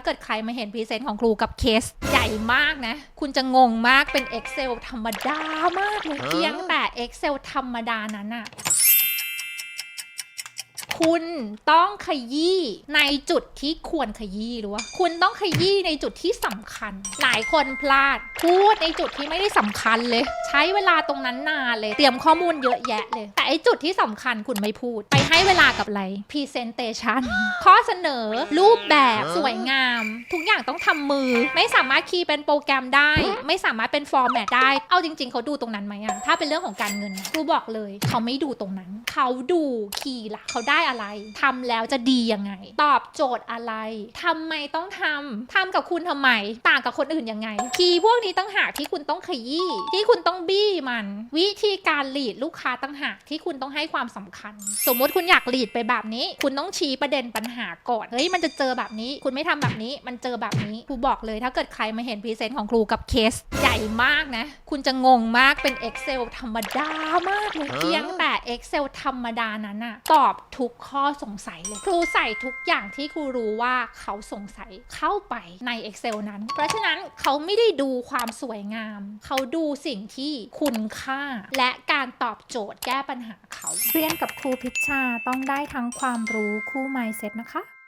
าเกิดใครมาเห็นพรีเซนต์ของครูกับเคสใหญ่มากนะ คุณจะงงมากเป็น Excel ธรรมดามากเลยเพียงแต่ Excel ธรรมดานั้นอะ คุณต้องขยี้ในจุดที่ควรขยี้หรือว่าคุณต้องขยี้ในจุดที่สำคัญ หลายคนพลาด พูดในจุดที่ไม่ได้สำคัญเลย ใช้เวลาตรงนั้นนานเลย เตรียมข้อมูลเยอะแยะเลย แต่ไอจุดที่สำคัญคุณไม่พูด ไปให้เวลากับอะไร Presentation ข้อเสนอ รูปแบบสวยงาม ทุกอย่างต้องทำมือ ไม่สามารถคีย์เป็นโปรแกรมได้ ไม่สามารถเป็นฟอร์แมตได้ เอาจริง ๆ เขาดูตรงนั้นไหมอะถ้าเป็นเรื่องของการเงินครูบอกเลย เขาไม่ดูตรงนั้น เขาดูคีย์ละเขาได้อะไรทำแล้วจะดียังไง ตอบโจทย์อะไรทำไมต้องทำทำกับคุณทำไม ต่างกับคนอื่นยังไง คีย์พวกนี้ตั้งหากที่คุณต้องขยี้ที่คุณต้องบี้มัน วิธีการลีดลูกค้าตั้งหากที่คุณต้องให้ความสำคัญ สมมุติคุณอยากลีดไปแบบนี้ คุณต้องชี้ประเด็นปัญหาก่อนเฮ้ยมันจะเจอแบบนี้ คุณไม่ทำแบบนี้ มันเจอแบบนี้ครูบอกเลย ถ้าเกิดใครมาเห็นพรีเซนต์ของครูกับเคสใหญ่มากนะ คุณจะงงมากเป็น Excel ธรรมดามากเลยเพียงแต่ Excel ธรรมดานั้นอะตอบทุกข้อสงสัยเลย ครูใส่ทุกอย่างที่ครูรู้ว่าเขาสงสัยเข้าไปใน Excel นั้น เพราะฉะนั้นเขาไม่ได้ดูความสวยงาม เขาดูสิ่งที่คุณค่า และการตอบโจทย์แก้ปัญหาเขา เรียนกับครูพิชชาต้องได้ทั้งความรู้คู่ mindset นะคะ